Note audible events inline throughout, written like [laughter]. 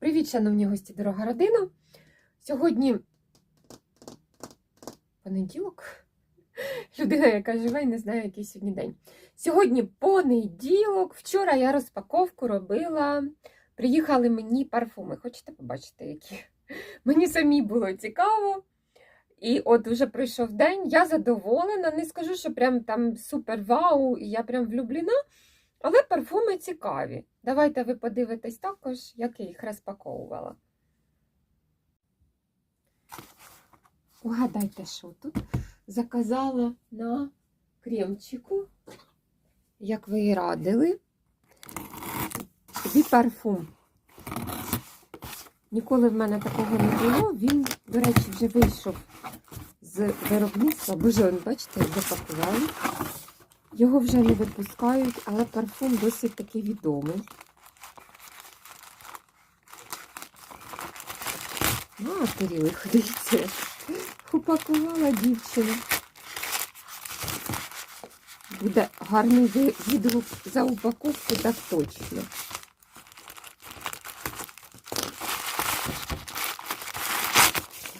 Привіт, шановні гості, дорога родина. Сьогодні понеділок. [laughs] Людина, яка живе і не знає, який сьогодні день. Сьогодні понеділок. Вчора я розпаковку робила. Приїхали мені парфуми. Хочете побачити, які? [laughs] Мені самі було цікаво. І от вже пройшов день, я задоволена. Не скажу, що прям там супер вау, і я прям влюблена. Але парфуми цікаві. Давайте ви подивитесь також, як я їх розпаковувала. Угадайте, що тут? Заказала на кремчику, як ви і радили. Собі парфум. Ніколи в мене такого не було. Він, до речі, вже вийшов з виробництва. Боже, бачите, запакували. Його вже не випускають, але парфум досить таки відомий. Матері ходиться. упакувала дівчина. Буде гарний відгук за упаковку, так точно.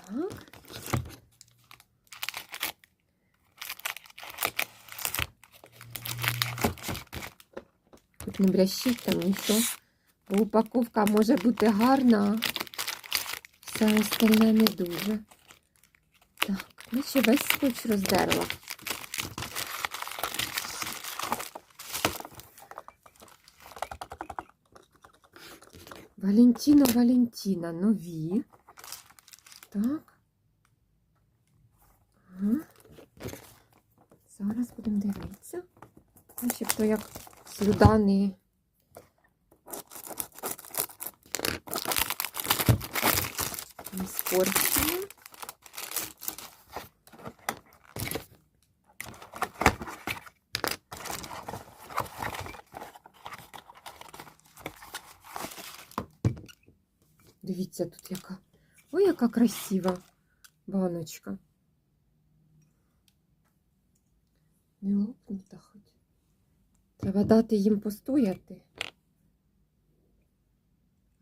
Так. Тут не брящить там нічого. Бо упаковка може бути гарна, все остальне не дуже. Так, ще весь скотч роздерла. Валентіно Валентіна, нові. Так. Ага. Зараз будемо дивитися. Начебто як слюданий. Не спорчені. Дивіться, тут яка. Ой, яка красива баночка. Не лопнута хоч. Треба дати їм постояти.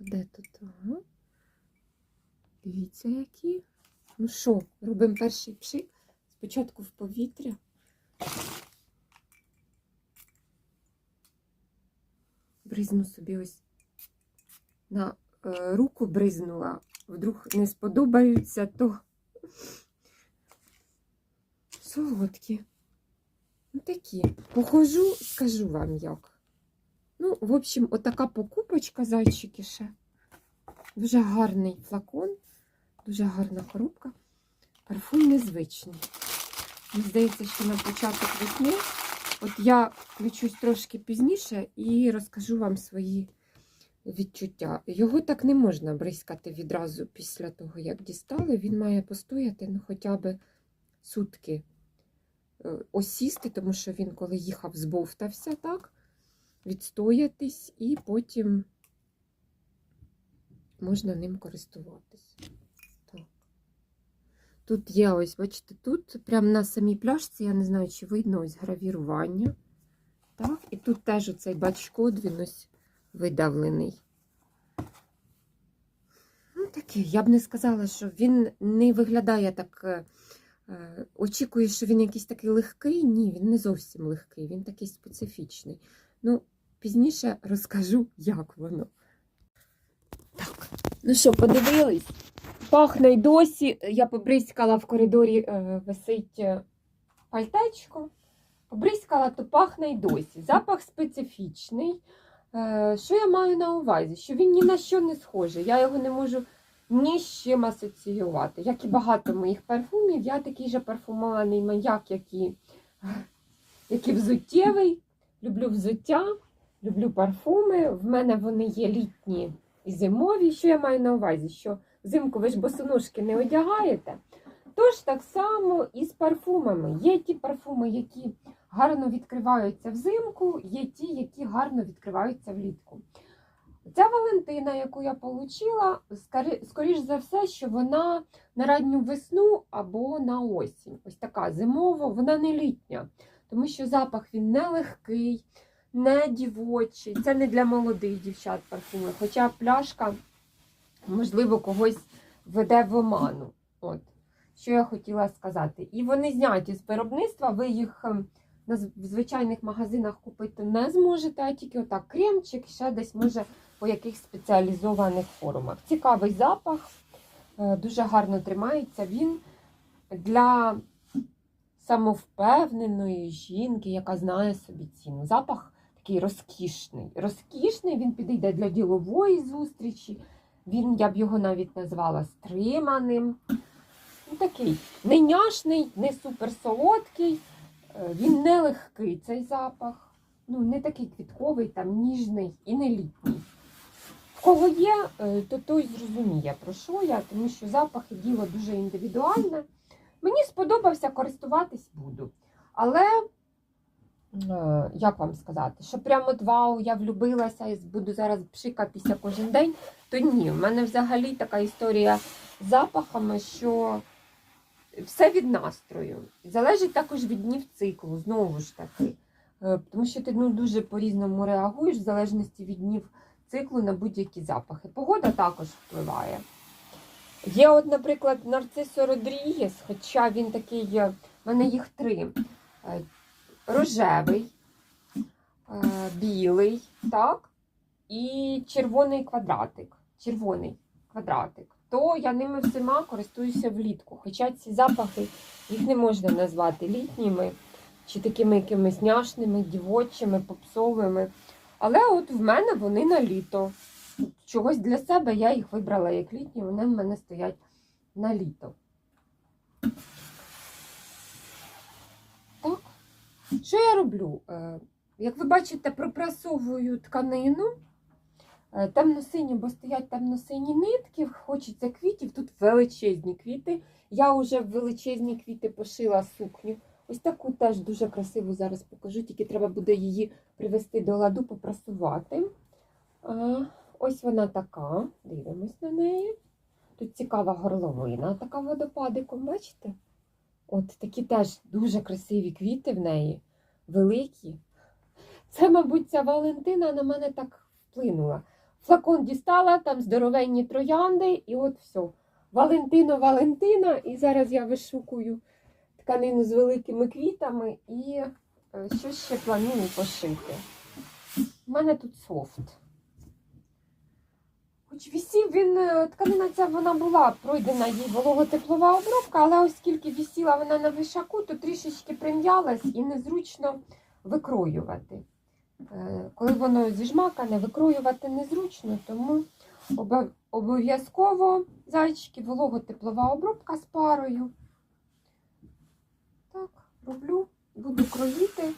А Де тут? Ага. Дивіться, які. Ну що, робимо перший пшик. Спочатку в повітря. Бризну собі ось на е, руку бризнула. Вдруг не сподобаються, то [laughs] солодкі. Ну, такі. Похожу, скажу вам як. Ну, в общем, отака покупочка, зайчики ще. Дуже гарний флакон, дуже гарна коробка. Парфум незвичний. Мені здається, що на початок весни. От я включусь трошки пізніше і розкажу вам свої відчуття. Його так не можна бризкати відразу після того, як дістали. Він має постояти ну, хоча б сутки осісти, тому що він, коли їхав, збовтався, так, відстоятись, і потім можна ним користуватись. Так. Тут є, ось, бачите, тут прямо на самій пляшці, я не знаю, чи видно ось гравірування. Так, і тут теж оцей бачкод, він ось видавлений. Ну, такий, я б не сказала, що він не виглядає так. Е, Очікую, що він якийсь такий легкий. Ні, він не зовсім легкий, він такий специфічний. Ну, пізніше розкажу, як воно. Так, ну що, подивились? Пахне й досі. Я побризкала в коридорі, е, висить е, пальтечко. Побризкала, то пахне й досі. Запах специфічний. Що я маю на увазі? Що він ні на що не схожий. Я його не можу ні з чим асоціювати. Як і багато моїх парфумів, я такий же парфумований маяк, як і, [laughs] як і взуттєвий. Люблю взуття, люблю парфуми. В мене вони є літні і зимові. Що я маю на увазі? Що взимку ви ж босоножки не одягаєте. Тож так само і з парфумами. Є ті парфуми, які гарно відкриваються взимку, є ті, які гарно відкриваються влітку. Ця Валентина, яку я отримала, скоріш за все, що вона на ранню весну або на осінь. Ось така зимова, вона не літня, тому що запах він не легкий, не дівочий. Це не для молодих дівчат парфуми. Хоча пляшка можливо, когось веде в оману. От, що я хотіла сказати. І вони зняті з виробництва, ви їх ем, в звичайних магазинах купити не зможете, а тільки отак кремчик, ще десь може по якихось спеціалізованих форумах. Цікавий запах, е, дуже гарно тримається він для самовпевненої жінки, яка знає собі ціну. Запах такий розкішний. Розкішний, він підійде для ділової зустрічі. Він, я б його навіть назвала стриманим. Ну, такий не няшний, не суперсолодкий. Е, Він не легкий цей запах. Ну, не такий квітковий, там ніжний і не літній. Кого є, е, то той зрозуміє, про що я, тому що запах і діло дуже індивідуальне. Мені сподобався, користуватись буду. Але, е, як вам сказати, що прямо от вау, я влюбилася і буду зараз пшикатися кожен день, то ні. В мене взагалі така історія з запахами, що все від настрою. Залежить також від днів циклу, знову ж таки. Е, Тому що ти ну, дуже по-різному реагуєш в залежності від днів циклу на будь-які запахи. Погода також впливає. Є, от, наприклад, Нарцисо Родрігес, хоча він такий, е, в мене їх три: Е, рожевий, е, білий, так, і червоний квадратик. Червоний квадратик. То я ними всіма користуюся влітку. Хоча ці запахи їх не можна назвати літніми чи такими якимись няшними, дівочими, попсовими. Але от в мене вони на літо. Чогось для себе я їх вибрала як літні, вони в мене стоять на літо. Так. Що я роблю? Е, Як ви бачите, пропрасовую тканину. Е, Темно-сині, бо стоять темно-сині нитки, хочеться квітів, тут величезні квіти. Я вже в величезні квіти пошила сукню. Ось таку теж дуже красиву зараз покажу, тільки треба буде її привести до ладу, попрасувати. Ось вона така. Дивимось на неї. Тут цікава горловина, така водопадиком, бачите? От такі теж дуже красиві квіти в неї, великі. Це, мабуть, ця Валентина на мене так вплинула. Флакон дістала, там здоровенні троянди, і от все. Валентино, Валентина, і зараз я вишукую тканину з великими квітами і е, що ще планую пошити. У мене тут софт. Хоч вісів він, е, тканина ця вона була пройдена їй вологотеплова обробка, але оскільки вісіла вона на вишаку, то трішечки прим'ялась і незручно викроювати. Е, Коли воно зіжмакане, викроювати незручно, тому обов'язково зайчики, вологотеплова обробка з парою. Роблю, буду кроїти.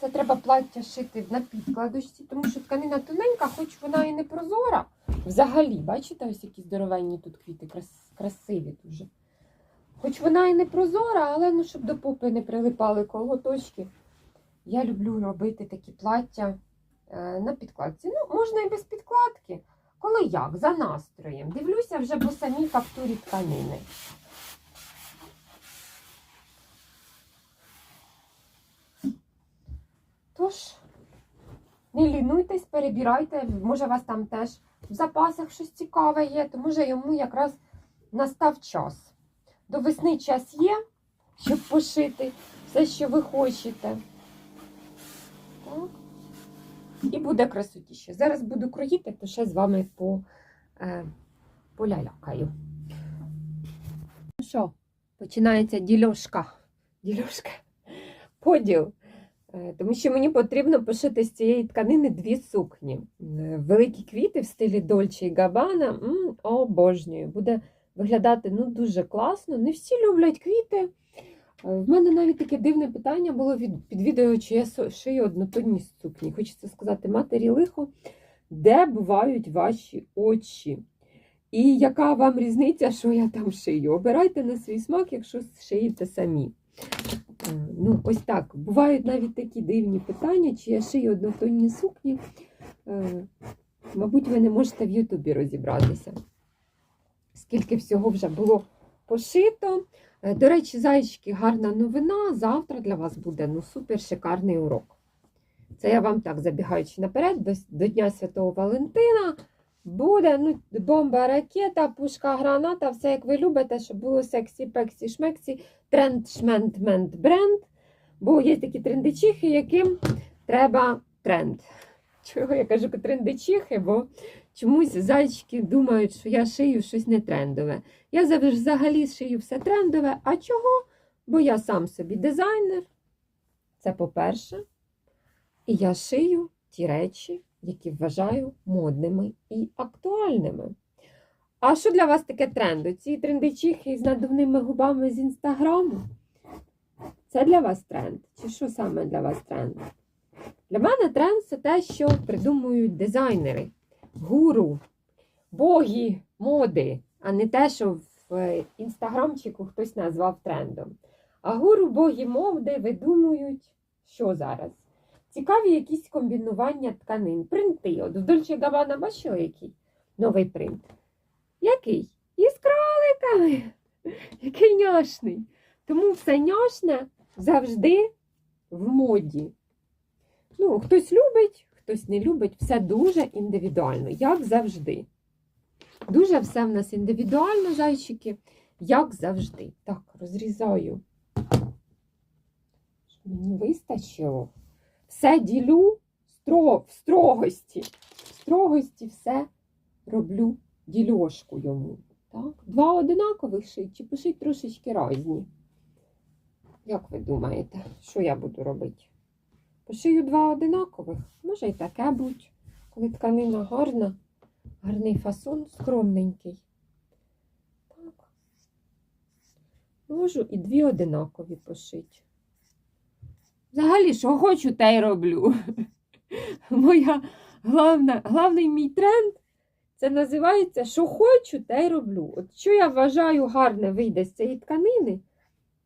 Це треба плаття шити на підкладочці, тому що тканина тоненька, хоч вона і не прозора. Взагалі, бачите, ось які здоровенні тут квіти, красиві дуже. Хоч вона і не прозора, але ну, щоб до попи не прилипали колготочки. Я люблю робити такі плаття е, на підкладці. Ну, можна і без підкладки. Коли як? За настроєм. Дивлюся вже по самій фактурі тканини. Тож, не лінуйтесь, перебирайте, може, у вас там теж в запасах щось цікаве є, то може йому якраз настав час. До весни час є, щоб пошити все, що ви хочете. Так. І буде красотіше. Зараз буду кроїти, то ще з вами по, е, полялякаю. Ну що, починається дільошка. Дільошка. Поділ. Е, Тому що мені потрібно пошити з цієї тканини дві сукні. Е, Великі квіти в стилі Дольче і Габана. Обожнюю. Буде виглядати ну, дуже класно. Не всі люблять квіти. Е, В мене навіть таке дивне питання було від, відео, чи я шию однотонні сукні. Хочеться сказати, матері лихо, де бувають ваші очі? І яка вам різниця, що я там шию? Обирайте на свій смак, якщо шиєте самі. Ну, ось так. Бувають навіть такі дивні питання, чи я шию однотонні сукні. Е, Мабуть, ви не можете в Ютубі розібратися. Скільки всього вже було пошито. Е, До речі, зайчики, гарна новина. Завтра для вас буде ну, супер шикарний урок. Це я вам так забігаючи наперед, до, до Дня Святого Валентина. Буде ну, бомба, ракета, пушка, граната, все як ви любите, щоб було сексі, пексі, шмексі, тренд, шмент, мент, бренд. Бо є такі трендичихи, яким треба тренд. Чого я кажу трендичихи, бо чомусь зайчики думають, що я шию щось не трендове. Я завжди взагалі шию все трендове. А чого? Бо я сам собі дизайнер. Це по-перше. І я шию ті речі, які вважаю модними і актуальними. А що для вас таке тренд? Ці трендичихи з надувними губами з інстаграму? Це для вас тренд? Чи що саме для вас тренд? Для мене тренд це те, що придумують дизайнери, гуру, боги моди, а не те, що в е, інстаграмчику хтось назвав трендом. А гуру боги моди видумують, що зараз? Цікаві якісь комбінування тканин, принти. От в Gabbana бачили який новий принт? Який? Із кроликами. [laughs] Який няшний. Тому все няшне завжди в моді. Ну, хтось любить, хтось не любить, все дуже індивідуально, як завжди. Дуже все в нас індивідуально, зайчики, як завжди. Так, розрізаю. Мені вистачило. Все ділю в строгості. В строгості все роблю дільошку йому. Так? Два одинакових шить чи пишіть трошечки різні. Як ви думаєте, що я буду робити? Пошию два одинакових. Може і таке будь, коли тканина гарна, гарний фасон, скромненький. Так. Можу і дві одинакові пошити. Взагалі, що хочу, те й роблю. [laughs] Моя главна, главний мій тренд це називається Що хочу, те й роблю. От що я вважаю гарне вийде з цієї тканини,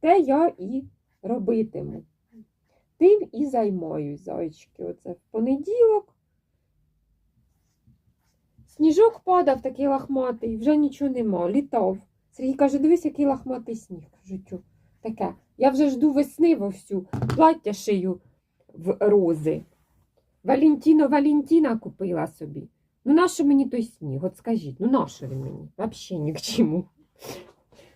те я і робитиму. Тим і займаюсь, зайчики. Оце в понеділок. Сніжок падав такий лахматий, вже нічого нема, літав. Сергій каже, дивись, який лахматий сніг. Кажу, «Тю, таке. Я вже жду весни вовсю, плаття шию в рози. Валентіно Валентіна купила собі. Ну, нащо мені той сніг? От скажіть, ну нащо він мені? Взагалі ні к чому.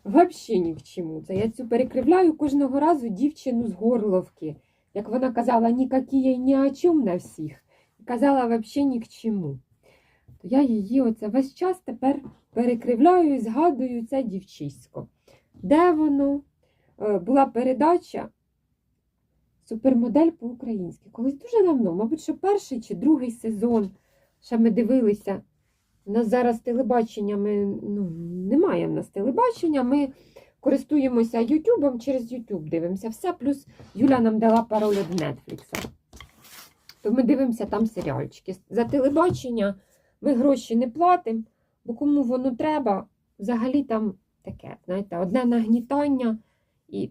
Взагалі ні к чому. Це я цю перекривляю кожного разу дівчину з горловки. Як вона казала, ніякі я ні о чому на всіх. Казала взагалі ні к чому. То я її оце весь час тепер перекривляю і згадую це дівчисько. Де воно? Е, Була передача Супермодель по-українськи. Колись дуже давно, мабуть, що перший чи другий сезон. Ще ми дивилися. У нас зараз телебачення, ми, ну, немає в нас телебачення. Ми користуємося Ютубом, через Ютуб дивимося все. Плюс Юля нам дала пароль від Netflix. То ми дивимося там серіальчики. За телебачення ми гроші не платимо, бо кому воно треба, взагалі там таке, знаєте, одне нагнітання і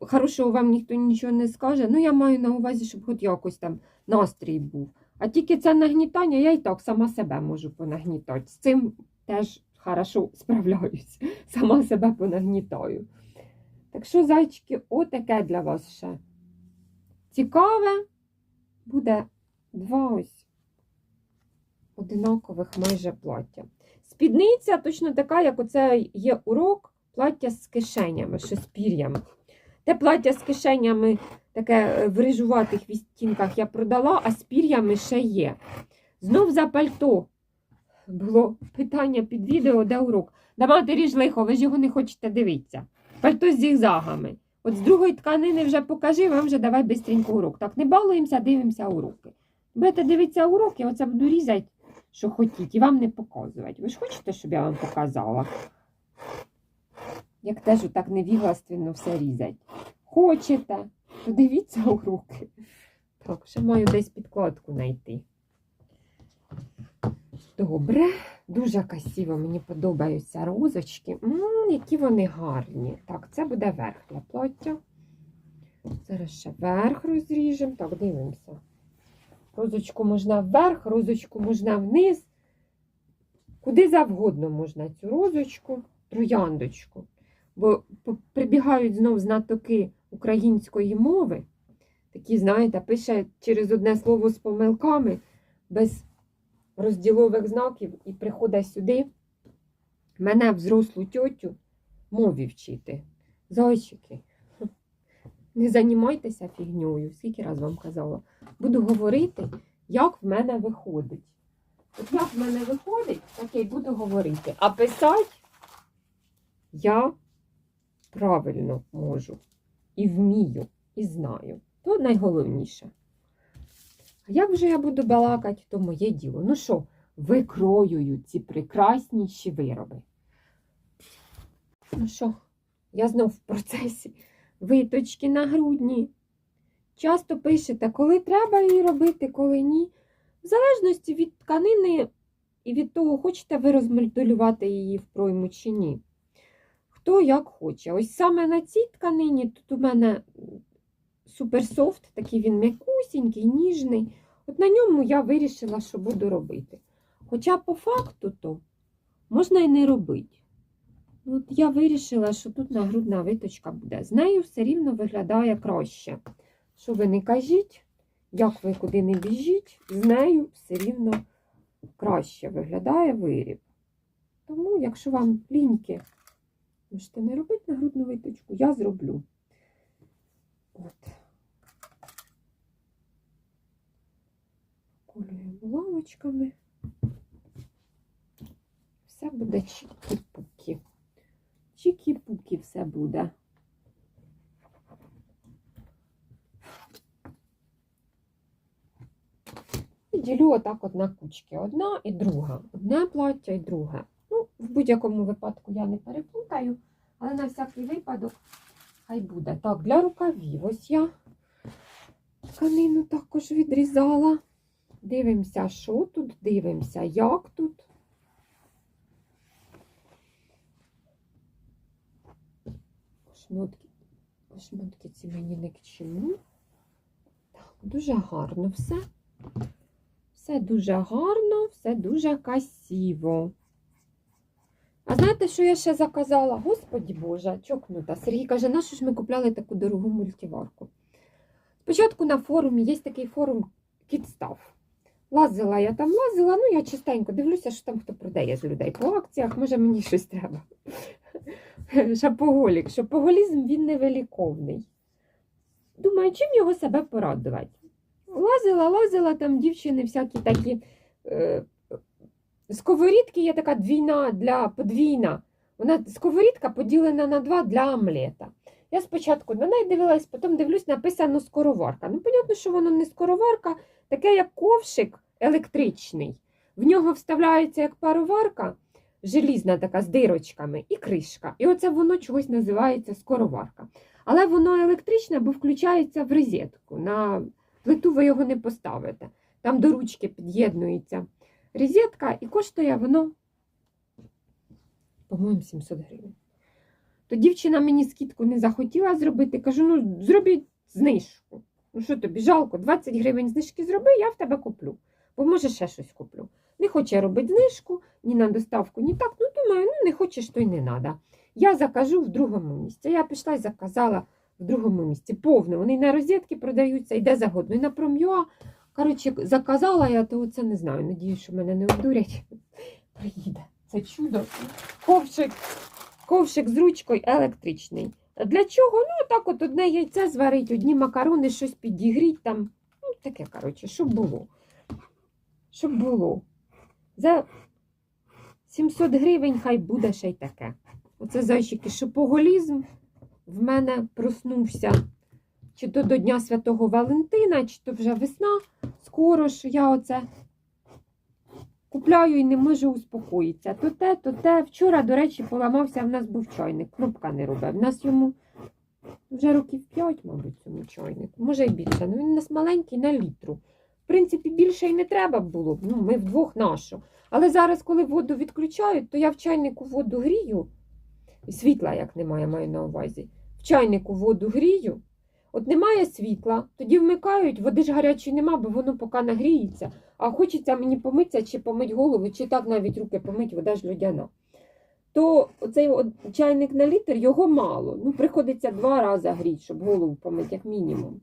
хорошого вам ніхто нічого не скаже. Ну, я маю на увазі, щоб хоч якось там настрій був. А тільки це нагнітання, я і так сама себе можу понагнітати. З цим теж хорошо справляюсь. [laughs] Сама себе понагнітаю. Так що, зайчики, отаке для вас ще. Цікаве буде два ось одинакових майже плаття. Спідниця точно така, як оце є урок, плаття з кишенями, що з пір'ями. Те плаття з кишенями таке е, в рижуватих відтінках я продала, а з пір'ями ще є. Знов за пальто. Було питання під відео, де урок. Давайте ріж лихо, ви ж його не хочете дивитися. Пальто з зігзагами. От з другої тканини вже покажи, вам вже давай бистренько урок. Так, не балуємося, дивимося уроки. Будете дивитися уроки, оце буду різати, що хотіть, і вам не показувати. Ви ж хочете, щоб я вам показала? Як теж так невіглаственно все різать. Хочете, то дивіться уроки. Так, ще маю десь підкладку знайти. Добре, дуже красиво, мені подобаються розочки. М, які вони гарні. Так, це буде верх для плаття. Зараз ще верх розріжемо. Так, дивимося. Розочку можна вверх, розочку можна вниз. Куди завгодно можна цю розочку, трояндочку. Бо прибігають знов знатоки української мови. такі, знаєте, пише через одне слово з помилками, без розділових знаків, і приходить сюди мене, взрослу тьотю, мові вчити. Зайчики, не займайтеся фігньою, скільки раз вам казала. Буду говорити, як в мене виходить. От як в мене виходить, так я й буду говорити. А писати я правильно можу. І вмію, і знаю. То найголовніше. А як вже я буду балакати, то моє діло. Ну що, викроюю ці прекрасніші вироби. Ну що, я знов в процесі. Виточки на грудні. Часто пишете, коли треба її робити, коли ні. В залежності від тканини і від того, хочете ви розмальдулювати її в пройму чи ні. Хто як хоче. Ось саме на цій тканині тут у мене суперсофт, такий він м'якусінький, ніжний. От на ньому я вирішила, що буду робити. Хоча по факту то можна і не робити. От я вирішила, що тут нагрудна виточка буде. З нею все рівно виглядає краще. Що ви не кажіть, як ви куди не біжіть, з нею все рівно краще виглядає виріб. Тому, якщо вам ліньки, можете не робити нагрудну виточку, я зроблю. От. Колюємо лавочками. Все буде чікі-пукі. Чікі-пукі все буде. І ділю отак от на кучки. Одна і друга. Одне плаття і друге. В будь-якому випадку я не переплутаю, але на всякий випадок хай буде. Так, для рукавів ось я тканину також відрізала. Дивимося, що тут, дивимося, як тут. Шмотки, шмотки ці мені не к чому. Так, дуже гарно все. Все дуже гарно, все дуже красиво. А знаєте, що я ще заказала? Господі Боже, чокнута. Сергій каже, нащо ж ми купляли таку дорогу мультиварку? Спочатку на форумі є такий форум Кідстав. Лазила я там, лазила, ну я частенько дивлюся, що там хто продає з людей по акціях, може мені щось треба. Шапоголік, шопоголізм він невеликовний. Думаю, чим його себе порадувати? Лазила, лазила, там дівчини всякі такі. Е, сковорідки є така двійна для подвійна. Вона сковорідка поділена на два для омлета. Я спочатку на неї дивилась, потім дивлюсь, написано скороварка. Ну, понятно, що воно не скороварка, таке як ковшик електричний. В нього вставляється як пароварка, желізна така з дирочками, і кришка. І оце воно чогось називається скороварка. Але воно електричне, бо включається в розетку. На плиту ви його не поставите. Там до ручки під'єднується розетка і коштує воно, по-моєму, 700 гривень. То дівчина мені скидку не захотіла зробити. Кажу, ну зробіть знижку. Ну що тобі, жалко, 20 гривень знижки зроби, я в тебе куплю. Бо може ще щось куплю. Не хоче робити знижку, ні на доставку, ні так. Ну, думаю, ну не хочеш, то й не треба. Я закажу в другому місці. Я пішла і заказала в другому місці. Повно. Вони на розетки продаються, йде загодно. І на пром'юа. Коротше, заказала я, то це не знаю. Надіюсь, що мене не обдурять. [laughs] Приїде. Це чудо. Ковшик, ковшик з ручкою електричний. Для чого? Ну, так от одне яйце зварить, одні макарони, щось підігріть там. Ну, таке, коротше, щоб було. Щоб було. За 700 гривень хай буде ще й таке. Оце зайчики, шопоголізм в мене проснувся. Чи то до Дня Святого Валентина, чи то вже весна. Скоро ж я оце купляю і не можу успокоїтися. То те, то те. Вчора, до речі, поламався, в нас був чайник. Кнопка не робив. В нас йому вже років 5, мабуть, цьому чайнику. Може і більше. Ну він у нас маленький на літру. В принципі, більше і не треба було. Ну, ми вдвох нашу. Але зараз, коли воду відключають, то я в чайнику воду грію. Світла, як немає, маю на увазі. В чайнику воду грію. От немає світла, тоді вмикають, води ж гарячої нема, бо воно поки нагріється. А хочеться мені помитися, чи помить голову, чи так навіть руки помить, вода ж людяна. То цей чайник на літр, його мало. Ну, приходиться два рази гріти, щоб голову помити, як мінімум.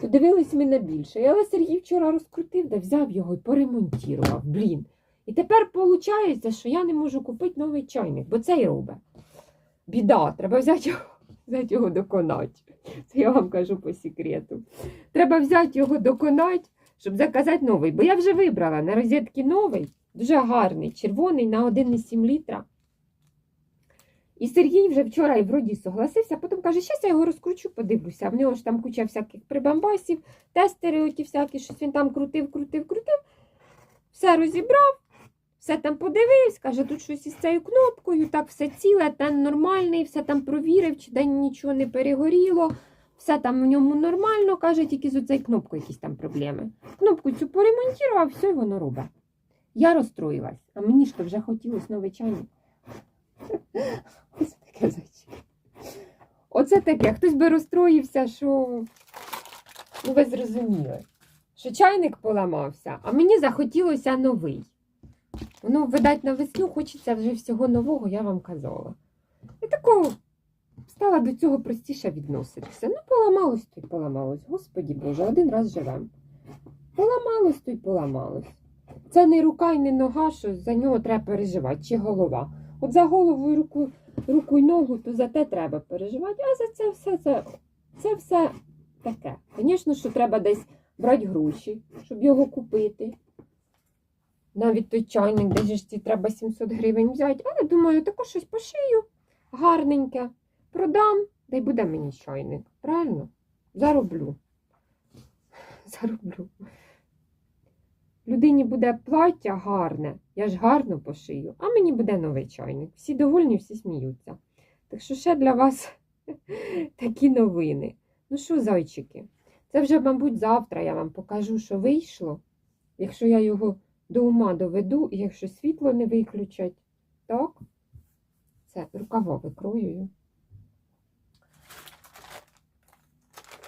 Подивились ми на більше. Але Сергій вчора розкрутив, да взяв його і поремонтував. Блін. І тепер виходить, що я не можу купити новий чайник, бо цей робить. Біда, треба взяти його, взяти його доконати. [laughs] Це я вам кажу по секрету. Треба взяти його доконати, щоб заказати новий. Бо я вже вибрала на розетки новий, дуже гарний, червоний на 1,7 літра. І Сергій вже вчора і вроді согласився, потім каже, щас я його розкручу, подивлюся. В нього ж там куча всяких прибамбасів, тестери оті всякі, щось він там крутив, крутив, крутив. Все розібрав, все там подивився, каже, тут щось із цією кнопкою, так все ціле, тен нормальний, все там провірив, чи день нічого не перегоріло. Все там в ньому нормально, каже, тільки з оцею кнопкою якісь там проблеми. Кнопку цю поремонтував, все, і воно робить. Я розстроїлась, а мені ж то вже хотілося новий чайник. Ось таке зайчик. Оце таке. Хтось би розстроївся, що ну, ви зрозуміли, що чайник поламався, а мені захотілося новий. Ну, видать, на весну хочеться вже всього нового, я вам казала. І такого стала до цього простіше відноситися. Ну, поламалось то й поламалось. Господі Боже, один раз живем. Поламалось то й поламалось. Це не рука і не нога, що за нього треба переживати, чи голова. От за голову і руку, руку й ногу, то за те треба переживати, а за це все це, це все таке. Звісно, що треба десь брати гроші, щоб його купити. Навіть той чайник, де ж ці треба 700 гривень взяти. Але думаю, також щось пошию гарненьке, продам, да й буде мені чайник. Правильно? Зароблю. [laughs] Зароблю. Людині буде плаття гарне, я ж гарно пошию, а мені буде новий чайник. Всі довольні, всі сміються. Так що ще для вас [laughs] такі новини. Ну що, зайчики, це вже, мабуть, завтра я вам покажу, що вийшло. Якщо я його до ума доведу, якщо світло не виключать, так, це рукава викроюю.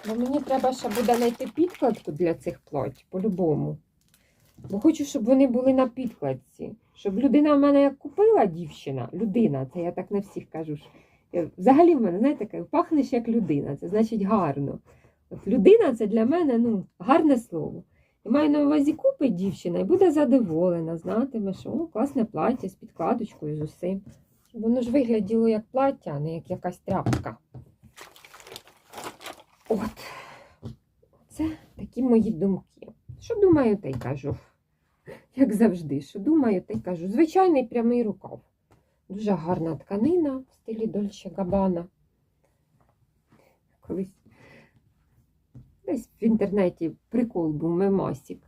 Бо мені треба ще буде знайти підкладку для цих плать, по-любому. Бо хочу, щоб вони були на підкладці. Щоб людина в мене як купила дівчина, людина, це я так на всіх кажу. Взагалі в мене, знаєте, пахнеш як людина, це значить гарно. От людина це для мене ну, гарне слово. Маю на увазі купить дівчина і буде задоволена, знатиме, що о, класне плаття з підкладочкою, з усім. Воно ж вигляділо як плаття, а не як якась тряпка. От. Це такі мої думки. Що думаю, те й кажу. Як завжди, що думаю, те й кажу. Звичайний прямий рукав. Дуже гарна тканина в стилі Дольче Габана. Колись десь в інтернеті прикол був мемасік.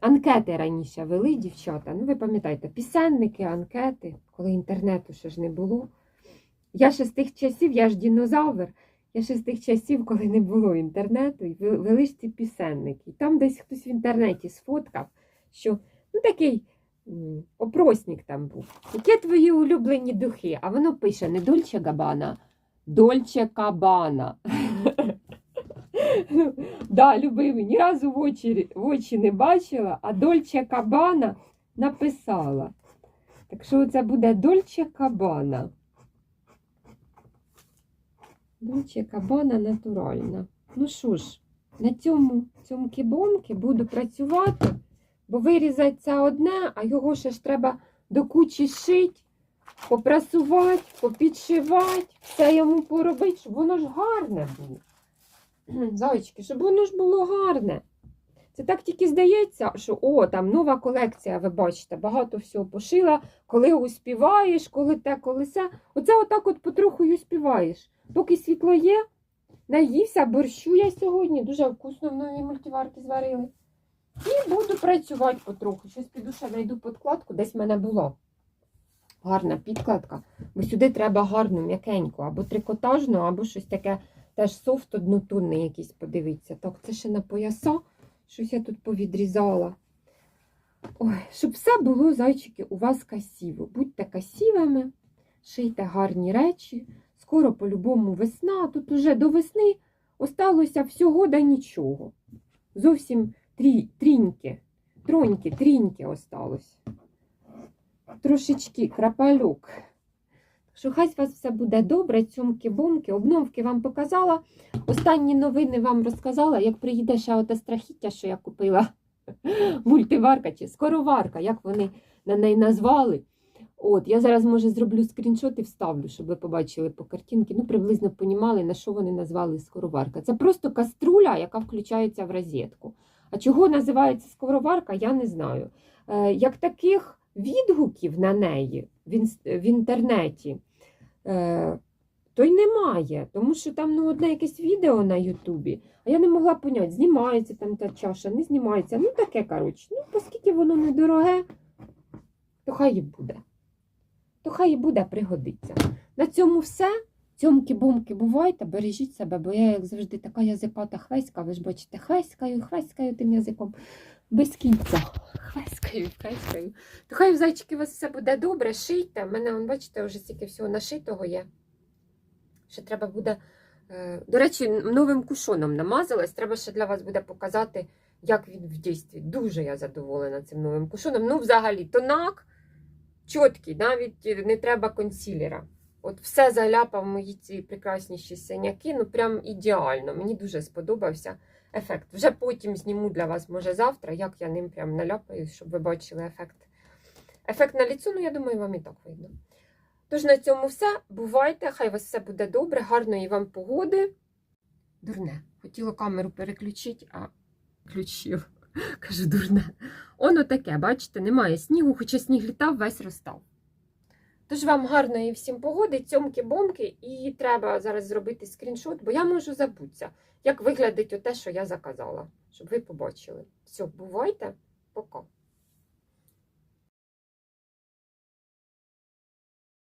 Анкети раніше вели дівчата. Ну, ви пам'ятаєте, пісенники, анкети, коли інтернету ще ж не було. Я ще з тих часів, я ж динозавр, я ще з тих часів, коли не було інтернету, і вели ж ці пісенники. І там десь хтось в інтернеті сфоткав, що ну такий опросник там був. Які твої улюблені духи? А воно пише не Дольче Габана, Дольче Кабана. [laughs] Да, любимий, ні разу в очі, в очі не бачила, а Дольче Кабана написала. Так що це буде Дольче Кабана. Дольче Кабана натуральна. Ну що ж, на цьому цьому кібомки буду працювати, бо вирізати це одне, а його ще ж треба до кучі шити, попрасувати, попідшивати, все йому поробити, щоб воно ж гарне було. [clears throat] Зайчики, щоб воно ж було гарне. Це так тільки здається, що о, там нова колекція, ви бачите, багато всього пошила, коли успіваєш, коли те, коли се. Оце отак от потроху й успіваєш. Поки світло є, наївся, борщу я сьогодні, дуже вкусно в новій мультиварці зварили. І буду працювати потроху. Щось піду ще знайду подкладку, десь в мене було. Гарна підкладка, бо сюди треба гарну, м'якеньку, або трикотажну, або щось таке теж софт однотонний якийсь, подивіться. Так, це ще на пояса. Щось я тут повідрізала. Ой, щоб все було, зайчики, у вас красиво. Будьте красивими, шийте гарні речі. Скоро по-любому весна. Тут уже до весни осталося всього да нічого. Зовсім трі, тріньки, троньки, тріньки осталось. Трошечки крапальок. Що хай у вас все буде добре, цьомки-бомки, обновки вам показала. Останні новини вам розказала, як приїде ще оте страхіття, що я купила. [laughs] Мультиварка чи скороварка, як вони на неї назвали. От, я зараз, може, зроблю скріншот і вставлю, щоб ви побачили по картинці. Ну, приблизно понімали, на що вони назвали скороварка. Це просто каструля, яка включається в розетку. А чого називається скороварка, я не знаю. Е, як таких відгуків на неї в, інтернеті, то й немає. Тому що там ну, одне якесь відео на Ютубі, а я не могла поняти, знімається там та чаша, не знімається. Ну, таке, коротше. Ну, оскільки воно недороге, то хай і буде. То хай і буде, пригодиться. На цьому все. Цьомки-бомки бувайте, бережіть себе, бо я, як завжди, така язиката хвеська, ви ж бачите, хвеськаю, хвеськаю тим язиком без кінця. Хвеськаю, хвеськаю. То хай, зайчики, у вас все буде добре, шийте. У мене, бачите, вже стільки всього нашитого є. Ще треба буде. е, До речі, новим кушоном намазалась. Треба ще для вас буде показати, як він в дійстві. Дуже я задоволена цим новим кушоном. Ну, взагалі, тонак чіткий, навіть не треба консілера. От все заляпав мої ці прекрасніші синяки, ну прям ідеально. Мені дуже сподобався ефект. Вже потім зніму для вас, може, завтра, як я ним прям наляпаю, щоб ви бачили ефект. Ефект на ліцу, ну я думаю, вам і так видно. Тож на цьому все. Бувайте, хай у вас все буде добре, гарної вам погоди. Дурне, хотіла камеру переключити, а включив. [laughs] Кажу, дурне. Оно таке, бачите, немає снігу, хоча сніг літав, весь розстав. Тож вам гарної всім погоди, цьомки-бомки, і треба зараз зробити скріншот, бо я можу забутися, як виглядить те, що я заказала, щоб ви побачили. Все, бувайте, пока.